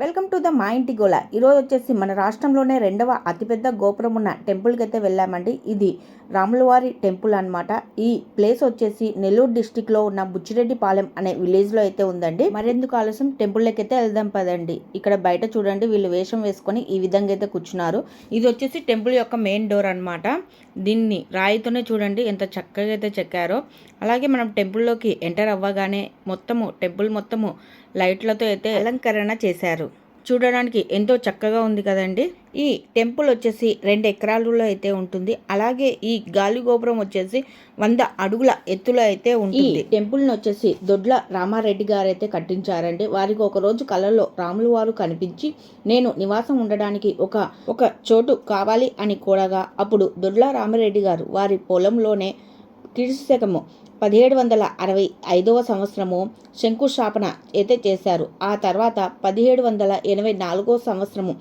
Welcome to the మా ఇంటి గోల. ఈరోజు వచ్చేసి మన రాష్ట్రంలోనే రెండవ అతిపెద్ద గోపురం ఉన్న టెంపుల్కి అయితే వెళ్ళామండి. ఇది రాములవారి టెంపుల్ అన్నమాట. ఈ ప్లేస్ వచ్చేసి నెల్లూరు డిస్టిక్లో ఉన్న బుచ్చిరెడ్డిపాలెం అనే విలేజ్లో అయితే ఉందండి. మరెందుకు ఆలస్యం? టెంపుల్లోకి అయితే వెళ్దాం పదండి. ఇక్కడ బయట చూడండి వీళ్ళు వేషం వేసుకొని ఈ విధంగా అయితే కూర్చున్నారు. ఇది వచ్చేసి టెంపుల్ యొక్క మెయిన్ డోర్ అన్నమాట. దీన్ని రాయితోనే చూడండి ఎంత చక్కగా అయితే చెక్కారో. అలాగే మనం టెంపుల్లోకి ఎంటర్ అవ్వగానే మొత్తము టెంపుల్ మొత్తము లైట్లతో అయితే అలంకరణ చేశారు. చూడడానికి ఎంతో చక్కగా ఉంది కదండి. ఈ టెంపుల్ వచ్చేసి రెండు ఎకరాలలో అయితే ఉంటుంది. అలాగే ఈ గాలి గోపురం వచ్చేసి వంద అడుగుల ఎత్తులో అయితే ఉంటుంది. టెంపుల్ని వచ్చేసి దొడ్ల రామారెడ్డి గారు అయితే కట్టించారండి. వారికి ఒక రోజు కలలో రాములు వారు కనిపించి నేను నివాసం ఉండడానికి ఒక ఒక చోటు కావాలి అని కోరగా అప్పుడు దొడ్ల రామారెడ్డి గారు వారి పొలంలోనే క్రీస్తు శకము పదిహేడు వందల అరవై ఐదవ సంవత్సరము శంకుస్థాపన అయితే చేశారు. ఆ తర్వాత పదిహేడు వందల ఎనభై నాలుగో సంవత్సరము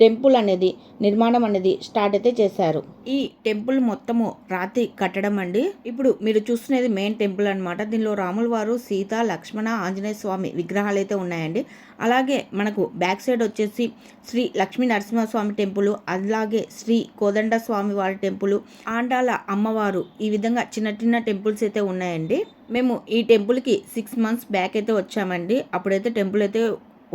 టెంపుల్ అనేది నిర్మాణం అనేది స్టార్ట్ అయితే చేశారు. ఈ టెంపుల్ మొత్తము రాతి కట్టడం అండి. ఇప్పుడు మీరు చూస్తున్నది మెయిన్ టెంపుల్ అన్నమాట. దీనిలో రాముల వారు సీత లక్ష్మణ ఆంజనేయ స్వామి విగ్రహాలు అయితే ఉన్నాయండి. అలాగే మనకు బ్యాక్ సైడ్ వచ్చేసి శ్రీ లక్ష్మీ నరసింహస్వామి టెంపుల్ అలాగే శ్రీ కోదండ స్వామి వారి టెంపుల్ ఆండాల అమ్మవారు ఈ విధంగా చిన్న చిన్న టెంపుల్స్ అయితే ఉన్నాయండి. మేము ఈ టెంపుల్కి సిక్స్ మంత్స్ బ్యాక్ అయితే వచ్చామండి. అప్పుడైతే టెంపుల్ అయితే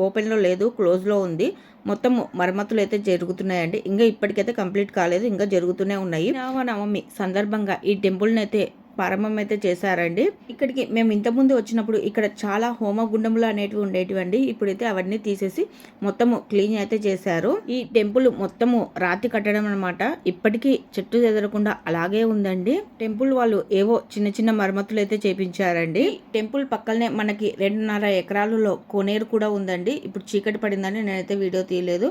ఓపెన్లో లేదు క్లోజ్లో ఉంది. మొత్తం మరమ్మతులు అయితే జరుగుతున్నాయండి. ఇంకా ఇప్పటికైతే కంప్లీట్ కాలేదు. ఇంకా జరుగుతూనే ఉన్నాయి. రామనవమి సందర్భంగా ఈ టెంపుల్ని అయితే ప్రారంభం అయితే చేశారండి. ఇక్కడికి మేము ఇంతకుముందు వచ్చినప్పుడు ఇక్కడ చాలా హోమ గుండములు అనేటివి ఉండేటివండి. ఇప్పుడైతే అవన్నీ తీసేసి మొత్తము క్లీన్ అయితే చేశారు. ఈ టెంపుల్ మొత్తము రాతి కట్టడం అనమాట ఇప్పటికీ చెట్టు చెదరకుండా అలాగే ఉందండి. టెంపుల్ వాళ్ళు ఏవో చిన్న చిన్న మరమ్మతులు అయితే చేపించారండి. టెంపుల్ పక్కనే మనకి రెండున్నర ఎకరాలలో కోనేరు కూడా ఉందండి. ఇప్పుడు చీకటి పడిందని నేనైతే వీడియో తీయలేదు.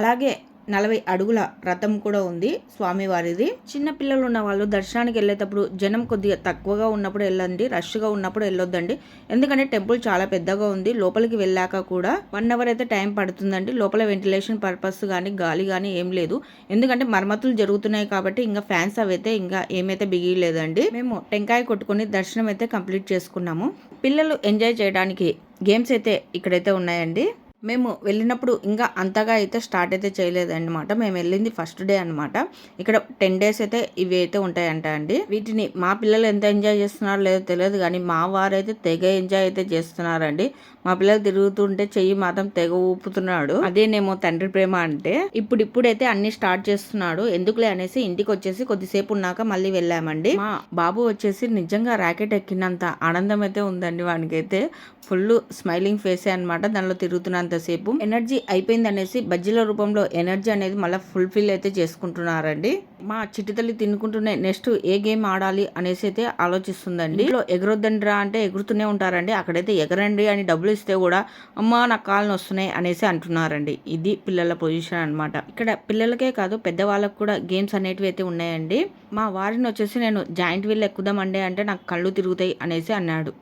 అలాగే నలభై అడుగుల రథం కూడా ఉంది స్వామివారిది. చిన్న పిల్లలు ఉన్న వాళ్ళు దర్శనానికి వెళ్ళేటప్పుడు జనం కొద్దిగా తక్కువగా ఉన్నప్పుడు వెళ్ళండి రష్గా ఉన్నప్పుడు వెళ్ళొద్దండి. ఎందుకంటే టెంపుల్ చాలా పెద్దగా ఉంది. లోపలికి వెళ్ళాక కూడా వన్ అవర్ అయితే టైం పడుతుందండి. లోపల వెంటిలేషన్ పర్పస్ కానీ గాలి కానీ ఏం లేదు. ఎందుకంటే మరమ్మతులు జరుగుతున్నాయి కాబట్టి ఇంకా ఫ్యాన్స్ అవైతే ఇంకా ఏమైతే బిగిలేదండి మేము టెంకాయ కొట్టుకొని దర్శనం అయితే కంప్లీట్ చేసుకున్నాము. పిల్లలు ఎంజాయ్ చేయడానికి గేమ్స్ అయితే ఇక్కడైతే ఉన్నాయండి. మేము వెళ్ళినప్పుడు ఇంకా అంతగా అయితే స్టార్ట్ అయితే చేయలేదన్నమాట. మేము వెళ్ళింది ఫస్ట్ డే అనమాట ఇక్కడ టెన్ డేస్ అయితే ఇవి అయితే ఉంటాయంట అండి. వీటిని మా పిల్లలు ఎంత ఎంజాయ్ చేస్తున్నారో లేదో తెలియదు కానీ మా వారు అయితే తెగ ఎంజాయ్ అయితే చేస్తున్నారండి. మా పిల్లలు తిరుగుతుంటే చెయ్యి మాత్రం తెగ ఊపుతున్నాడు. అదేనేమో తండ్రి ప్రేమ అంటే. ఇప్పుడు ఇప్పుడైతే అన్ని స్టార్ట్ చేస్తున్నాడు. ఎందుకులే అనేసి ఇంటికి వచ్చేసి కొద్దిసేపు ఉన్నాక మళ్ళీ వెళ్ళామండి. మా బాబు వచ్చేసి నిజంగా ర్యాకెట్ ఎక్కినంత ఆనందం అయితే ఉందండి వానికైతే. ఫుల్ స్మైలింగ్ ఫేసే అనమాట దానిలో తిరుగుతున్నంత కొంతసేపు ఎనర్జీ అయిపోయింది అనేసి బజ్జీల రూపంలో ఎనర్జీ అనేది మళ్ళీ ఫుల్ఫిల్ అయితే చేసుకుంటున్నారండి. మా చిట్టితల్లి తినుకుంటూనే నెక్స్ట్ ఏ గేమ్ ఆడాలి అనేసి అయితే ఆలోచిస్తుందండి. ఇంట్లో ఎగరొద్దండిరా అంటే ఎగురుతూనే ఉంటారండి. అక్కడైతే ఎగరండి అని డబ్బులు ఇస్తే కూడా అమ్మా నాకు కాళ్ళు వస్తున్నాయి అనేసి అంటున్నారండి. ఇది పిల్లల పొజిషన్ అనమాట ఇక్కడ పిల్లలకే కాదు పెద్దవాళ్ళకు కూడా గేమ్స్ అనేటివి అయితే ఉన్నాయండి. మా వారిని వచ్చేసి నేను జాయింట్ వీల్ ఎక్కుదామండి అంటే నాకు కళ్ళు తిరుగుతాయి అనేసి అన్నాడు.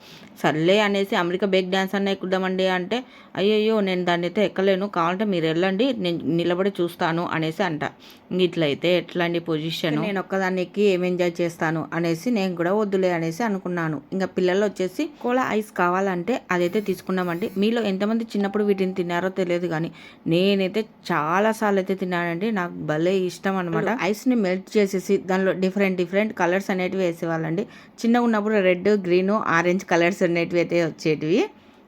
సర్లే అనేసి అమెరికా బేక్ డ్యాన్స్ అన్న ఎక్కుదామండి అంటే అయ్యయ్యో నేను దాన్ని అయితే ఎక్కలేను. కావాలంటే మీరు వెళ్ళండి నేను నిలబడి చూస్తాను అనేసి అంట. ఇట్లయితే ఎట్లాంటి పొజిషన్ నేను ఒక్కదాన్ని ఎక్కి ఏం ఎంజాయ్ చేస్తాను అనేసి నేను కూడా వద్దులే అనేసి అనుకున్నాను. ఇంకా పిల్లలు వచ్చేసి కోలా ఐస్ కావాలంటే అదైతే తీసుకున్నామండి. మీలో ఎంతమంది చిన్నప్పుడు వీటిని తిన్నారో తెలియదు కానీ నేనైతే చాలా సార్లు అయితే తిన్నానండి. నాకు భలే ఇష్టం అనమాట ఐస్ని మెల్ట్ చేసేసి దానిలో డిఫరెంట్ డిఫరెంట్ కలర్స్ అనేటివి వేసేవాళ్ళండి. చిన్నగా ఉన్నప్పుడు రెడ్ గ్రీన్ ఆరెంజ్ కలర్స్ అనేటివి అయితే వచ్చేటివి.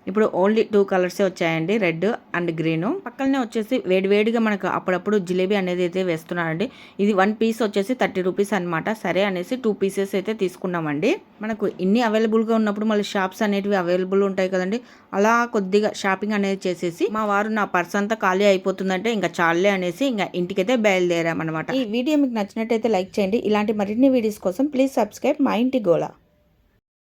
ఇప్పుడు ఓన్లీ టూ కలర్సే వచ్చాయండి. రెడ్ అండ్ గ్రీన్ పక్కనే వచ్చేసి వేడివేడిగా మనకు అప్పుడప్పుడు జిలేబీ అనేది అయితే వేస్తున్నారండి. ఇది వన్ పీస్ వచ్చేసి థర్టీ రూపీస్ అనమాట సరే అనేసి టూ పీసెస్ అయితే తీసుకున్నామండి. మనకు ఇన్ని అవైలబుల్గా ఉన్నప్పుడు మళ్ళీ షాప్స్ అనేటివి అవైలబుల్ ఉంటాయి కదండి. అలా కొద్దిగా షాపింగ్ అనేది చేసేసి మా వారు నా పర్స్ అంతా ఖాళీ అయిపోతుందంటే ఇంకా చాలే అనేసి ఇంకా ఇంటికైతే బయలుదేరామన్నమాట. ఈ వీడియో మీకు నచ్చినట్టయితే లైక్ చేయండి. ఇలాంటి మరిన్ని వీడియోస్ కోసం ప్లీజ్ సబ్స్క్రైబ్ మా ఇంటి గోళ.